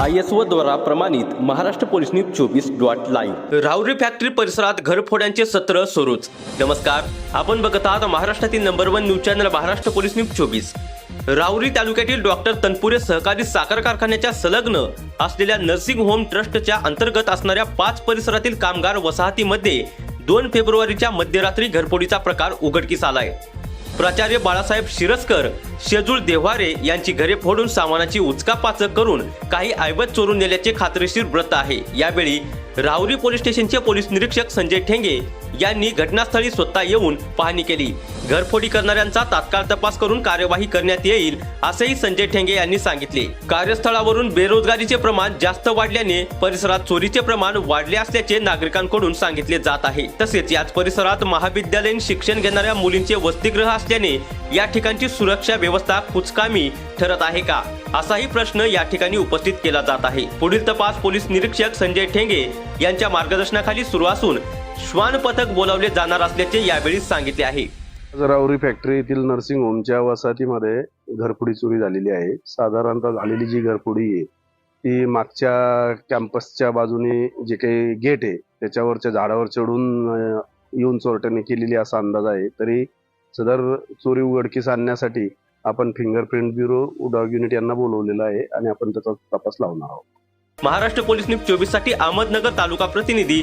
I S O द्वारा प्रमाणित Maharashtra police news चोवीस डॉट लाईव्ह. राऊरी फॅक्टरी परिसरात घरफोड्यांचे सत्र सुरूच. नमस्कार आपण बघत आहात महाराष्ट्रातील number one news channel Maharashtra police news चोवीस. राऊरी तालुक्यातील डॉक्टर तनपुरे सहकारी साखर कारखान्याच्या संलग्न असलेल्या नर्सिंग होम ट्रस्टच्या अंतर्गत असणाऱ्या पाच परिसरातील कामगार वसाहतीमध्ये दोन फेब्रुवारीच्या मध्यरात्री घरफोडीचा प्रकार उघडकीस आलाय. प्राचार्य बाळासाहेब शिरस्कर शेजूळ देव्हारे यांची घरे फोडून सामानाची उचकापाचक करून काही ऐवत चोरून नेल्याचे खात्रीशीर व्रत आहे. यावेळी राहुरी पोलीस स्टेशनचे पोलीस निरीक्षक संजय ठेंगे यांनी घटनास्थळी स्वतः येऊन पाहणी केली. घरफोडी करणाऱ्यांचा तात्काळ तपास करून कार्यवाही करण्यात येईल असेही संजय ठेंगे यांनी सांगितले. कार्यस्थळावरून बेरोजगारीचे प्रमाण जास्त वाढल्याने परिसरात चोरीचे प्रमाण वाढले असल्याचे नागरिकांकडून सांगितले जात आहे. तसेच याच परिसरात महाविद्यालयीन शिक्षण घेणाऱ्या मुलींचे वसतिगृह असल्याने या ठिकाणची सुरक्षा व्यवस्था कुचकामी ठरत आहे का? असाही प्रश्न या ठिकाणी उपस्थित केला जात आहे. पुढील तपास पोलीस निरीक्षक संजय ठेंगे यांच्या मार्गदर्शनाखाली सुरू असून श्वान पथक बोलावले जाणार असल्याचे यावेळी सांगितले आहे. राऊरी फॅक्टरी येथील नर्सिंग होमच्या वसाहतीमध्ये घरफोडी चोरी झालेली आहे. साधारणतः झालेली जी घरफोडी आहे ती मागच्या कॅम्पसच्या बाजूने जे काही गेट आहे त्याच्यावरच्या झाडावर चढून अं, येऊन चोरट्याने केलेली असा अंदाज आहे. तरी सदर चोरी उघडकीस आणण्यासाठी आपण फिंगरप्रिंट ब्युरो डॉग युनिट यांना बोलवलेलं आहे आणि आपण त्याचा तपास लावणार आहोत. महाराष्ट्र पोलीस न्यूज चोवीससाठी अहमदनगर तालुका प्रतिनिधी